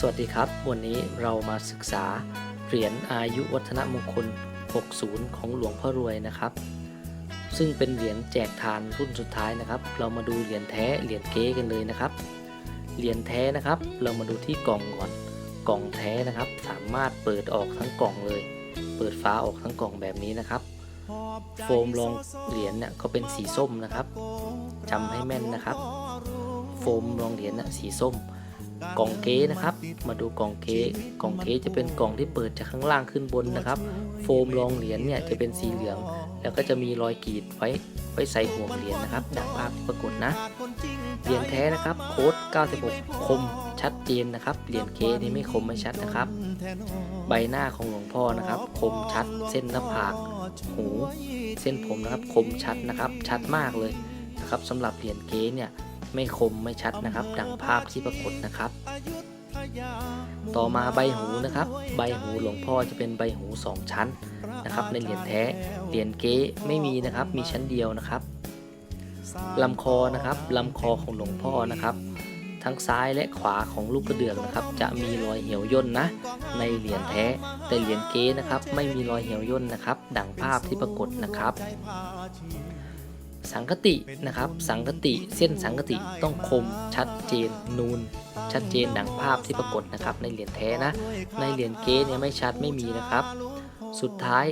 สวัสดีครับ วันนี้เรามาศึกษาเหรียญอายุวัฒนมงคล 60 ของหลวงพ่อรวยนะครับ ซึ่งเป็นเหรียญแจกทานรุ่นสุดท้ายนะครับ เรามาดูเหรียญแท้เหรียญเก๊กันเลยนะครับ เหรียญแท้นะครับ เรามาดูที่กล่องก่อน กล่องแท้นะครับ สามารถเปิดออกทั้งกล่องเลย เปิดฝาออกทั้งกล่องแบบนี้นะครับ โฟมรองเหรียญเนี่ยก็เป็นสีส้มนะครับจำให้แม่นนะครับ โฟมรองเหรียญน่ะสีส้ม กล่องเก๊นะครับ มาดูกล่องเก๊กล่องเก๊จะเป็นกล่องที่เปิดจากข้างล่างขึ้นบนนะครับ โฟมรองเหรียญเนี่ยจะเป็นสีเหลือง แล้วก็จะมีรอยกรีดไว้ไว้ใส่ห่วงเหรียญนะครับดังภาพที่ปรากฏนะเหรียญแท้นะครับโค้ด 96 คมชัดเจนนะครับเหรียญเก๊นี่ไม่คมไม่ชัดนะครับ ใบหน้าของหลวงพ่อนะครับ คมชัด เส้นหน้าผากหู เส้นผมนะครับ คมชัดนะครับ ชัดมากเลยนะครับสำหรับเหรียญเก๊เนี่ย ไม่คมไม่ชัดนะครับ ดังภาพที่ปรากฏนะครับ ต่อมาใบหูนะครับ ใบหูหลวงพ่อจะเป็นใบหูสองชั้นนะครับ ในเหรียญแท้เหรียญเก๊ไม่มีนะครับ มีชั้นเดียวนะครับลำคอนะครับลำคอของหลวงพ่อนะครับ ทั้งซ้ายและขวาของลูกกระเดือกนะครับ จะมีรอยเหี่ยวย่นนะ ในเหรียญแท้แต่เหรียญเก๊นะครับ ไม่มีรอยเหี่ยวย่นนะครับ ดังภาพที่ปรากฏนะครับ สังคตินะครับ สังคติเส้นสังคติต้องคมชัดเจนนูน ชัดเจนดังภาพที่ปรากฏนะครับ ในเหรียญแท้นะ ในเหรียญเก๊เนี่ยไม่ชัดไม่มีนะครับ สุดท้าย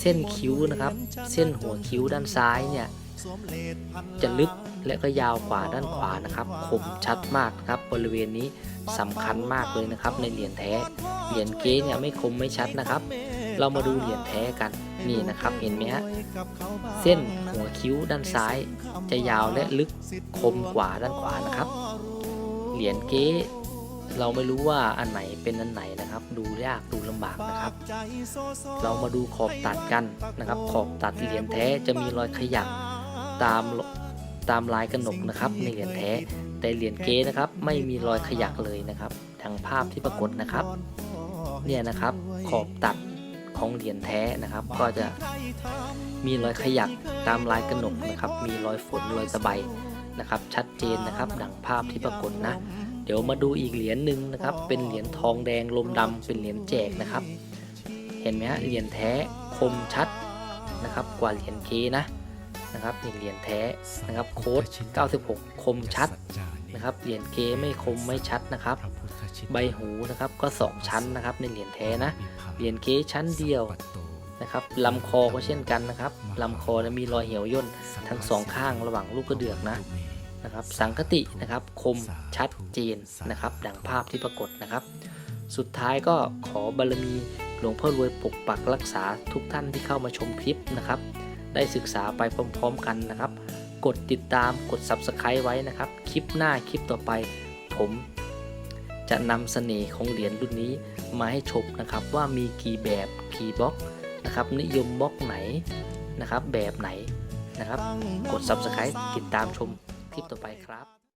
เส้นคิ้วนะครับ เส้นหัวคิ้วด้านซ้ายเนี่ยจะลึกและก็ยาวกว่าด้านขวานะครับคมชัดมากครับบริเวณนี้สำคัญมากเลยนะครับ ในเหรียญแท้เหรียญเก๊เนี่ยไม่คมไม่ชัดนะครับ เรามาดูเหรียญแท้กันนี่นะครับเห็นไหมฮะเส้นหัวคิ้วด้านซ้าย จะยาวและลึกคมกว่าด้านขวานะครับ เหรียญเก๊เราไม่รู้ว่าอันไหนเป็นอันไหนนะครับ ดูยากดูลำบากนะครับ เรามาดูขอบตัดกันนะครับ ขอบตัดเหรียญแท้จะมีรอยขยับตามตามลายกระหนกนะครับในเหรียญแท้ แต่เหรียญเก๊นะครับ ไม่มีรอยขยักเลยนะครับทางภาพที่ปรากฏนะครับ เนี่ยนะครับขอบตัด ของเหรียญแท้นะครับ ก็จะมีรอยขยักตามลายกระหนกนะครับ มีรอยฝนรอยตะไบนะครับ ชัดเจนนะครับ ดังภาพที่ปรากฏนะ เดี๋ยวมาดูอีกเหรียญหนึ่งนะครับ เป็นเหรียญทองแดงลมดำเป็นเหรียญแจกนะครับ เห็นไหมฮะเหรียญแท้คมชัดนะครับ กว่าเหรียญเคนะนะครับนี่เหรียญแท้นะครับ โค้ด96 คมชัด นะครับเหรียญเคไม่คมไม่ชัดนะครับ ใบหูนะครับก็ 2 ชั้นนะครับในเหรียญแท้นะเหรียญเก๊ชั้นเดียวนะครับลำคอก็เช่นกันนะครับลำคอนะมีรอยเหี่ยวย่นทั้งสองข้างระหว่างลูกกระเดือกนะนะครับ สังคตินะครับคมชัดเจนนะครับ ดังภาพที่ปรากฏนะครับ สุดท้ายก็ขอบารมีหลวงพ่อรวยปกปักรักษาทุกท่านที่เข้ามาชมคลิปนะครับ ได้ศึกษาไปพร้อมๆกันนะครับ กดติดตามกด Subscribe ไว้นะครับ คลิปหน้าคลิปต่อไป ผมจะนำเสน่ห์ของเหรียญรุ่นนี้มาให้ชมนะครับ ว่ามีกี่แบบกี่บล็อกนะครับ นิยมบล็อกไหนนะครับ แบบไหนนะครับ กด Subscribe ติดตามชมคลิปต่อไปครับ